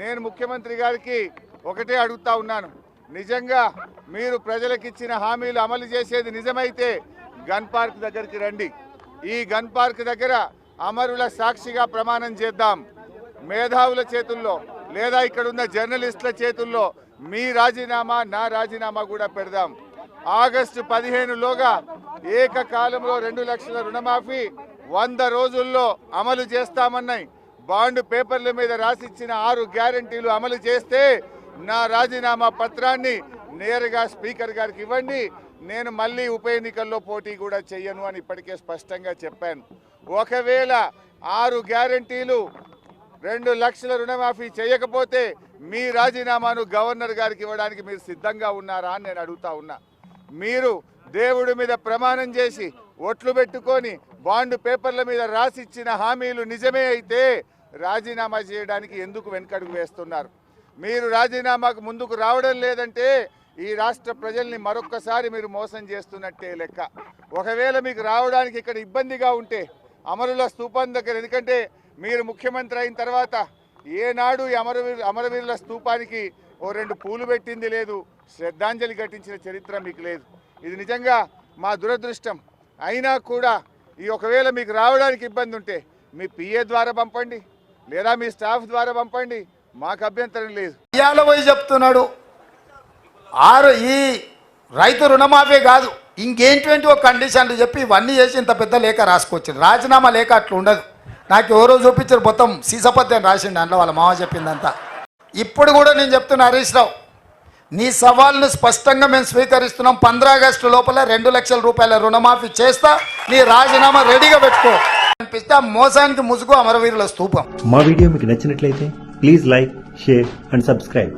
నేను ముఖ్యమంత్రి గారికి ఒకటే అడుగుతా ఉన్నాను. నిజంగా మీరు ప్రజలకు ఇచ్చిన హామీలు అమలు చేసేది నిజమైతే గన్ పార్క్ దగ్గరికి రండి. ఈ గన్ పార్క్ దగ్గర అమరుల సాక్షిగా ప్రమాణం చేద్దాం. మేధావుల చేతుల్లో లేదా ఇక్కడ ఉన్న జర్నలిస్టుల చేతుల్లో మీ రాజీనామా నా రాజీనామా కూడా పెడదాం. ఆగస్టు పదిహేనులోగా ఏకకాలంలో రెండు లక్షల రుణమాఫీ వంద రోజుల్లో అమలు చేస్తామన్నాయి. బాండ్ పేపర్ల మీద రాసిచ్చిన ఆరు గ్యారంటీలు అమలు చేస్తే నా రాజీనామా పత్రాన్ని నేరుగా స్పీకర్ గారికి ఇవ్వండి. నేను మళ్ళీ ఉప ఎన్నికల్లో పోటీ కూడా చెయ్యను అని ఇప్పటికే స్పష్టంగా చెప్పాను. ఒకవేళ ఆరు గ్యారంటీలు రెండు లక్షల రుణమాఫీ చేయకపోతే మీ రాజీనామాను గవర్నర్ గారికి ఇవ్వడానికి మీరు సిద్ధంగా ఉన్నారా అని నేను అడుగుతా ఉన్నా. మీరు దేవుడి మీద ప్రమాణం చేసి ఓట్లు పెట్టుకొని బాండ్ పేపర్ల మీద రాసిచ్చిన హామీలు నిజమే అయితే రాజీనామా చేయడానికి ఎందుకు వెనకడుగు వేస్తున్నారు? మీరు రాజీనామాకు ముందుకు రావడం లేదంటే ఈ రాష్ట్ర ప్రజల్ని మరొక్కసారి మీరు మోసం చేస్తున్నట్టే లెక్క. ఒకవేళ మీకు రావడానికి ఇక్కడ ఇబ్బందిగా ఉంటే అమరుల స్థూపం దగ్గర ఎందుకంటే మీరు ముఖ్యమంత్రి అయిన తర్వాత ఏనాడు ఈ అమరవీరు అమరవీరుల స్థూపానికి ఓ రెండు పూలు పెట్టింది లేదు శ్రద్ధాంజలి ఘటించిన చరిత్ర మీకు లేదు. ఇది నిజంగా మా దురదృష్టం. అయినా కూడా ఈ ఒకవేళ మీకు రావడానికి ఇబ్బంది ఉంటే మీ పిఏ ద్వారా పంపండి లేదా మీ స్టాఫ్ ద్వారా పంపండి మాకు అభ్యంతరం లేదు. ఇవాళ పోయి చెప్తున్నాడు. ఆరు ఈ రైతు రుణమాఫీ కాదు ఇంకేంటి ఒక కండిషన్లు చెప్పి ఇవన్నీ చేసి ఇంత పెద్ద లేఖ రాసుకోవచ్చు రాజీనామా లేఖ అట్లా ఉండదు. నాకు ఎవరో చూపించారు మొత్తం సీసపత్యం రాసిండు అందులో వాళ్ళ మామ చెప్పిందంతా. ఇప్పుడు కూడా నేను చెప్తున్నా హరీష్ రావు నీ సవాల్ను స్పష్టంగా మేము స్వీకరిస్తున్నాం. పంద్ర ఆగస్టు లోపల రెండు లక్షల రూపాయల రుణమాఫీ చేస్తా నీ రాజీనామా రెడీగా పెట్టుకో. అనిపిస్తే మోసానికి ముసుగు అమరవీరుల స్తూపం మా వీడియో మీకు నచ్చినట్లయితే please like share and subscribe.